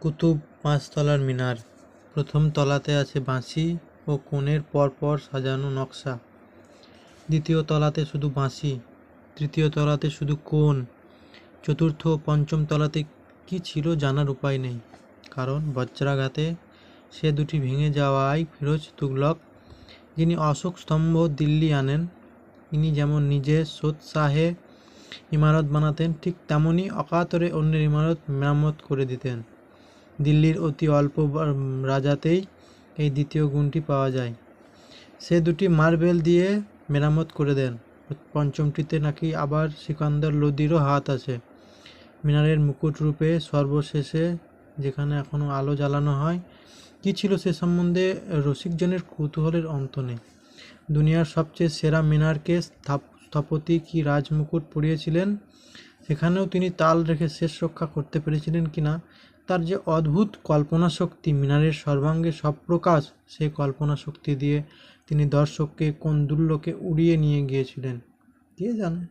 কুতুব পাঁচতলার মিনার। প্রথম তলাতে আছে বাঁশি ও কোণের পর পর সাজানো নকশা। দ্বিতীয় তলাতে শুধু বাঁশি, তৃতীয় তলাতে শুধু কোণ, চতুর্থ ও পঞ্চম তলাতে কি ছিল জানার উপায় নেই। কারণ বজ্রাঘাতে সে দুটি ভেঙে যাওয়ায় ফিরোজ তুগলক, যিনি অশোক স্তম্ভ দিল্লি আনেন তিনি যেমন নিজে সোৎসাহে ইমারত বানাতেন, ঠিক তেমনই অকাতরে অন্যের ইমারত মেরামত করে দিতেন। দিল্লির অতি অল্প রাজাতেই এই দ্বিতীয় গুণটি পাওয়া যায়। সে দুটি মার্বেল দিয়ে মেরামত করে দেন। পঞ্চমটিতে নাকি আবার সিকান্দার লোদিরও হাত আছে। মিনারের মুকুট রূপে সর্বশেষে যেখানে এখনও আলো জ্বালানো হয়, কী ছিল সে সম্বন্ধে রসিকজনের কৌতূহলের অন্ত নেই। দুনিয়ার সবচেয়ে সেরা মিনারকে স্থাপ- স্থপতি কি রাজমুকুট পরিয়েছিলেন? সেখানেও তিনি তাল রেখে শেষ রক্ষা করতে পেরেছিলেন কিনা তার যে অদ্ভুত কল্পনা শক্তি মিনারের সর্বাঙ্গে সব প্রকাশ সেই কল্পনা শক্তি দিয়ে তিনি দর্শককে, কোন দুর্লোকে উড়িয়ে নিয়ে গিয়েছিলেন। কে জানে?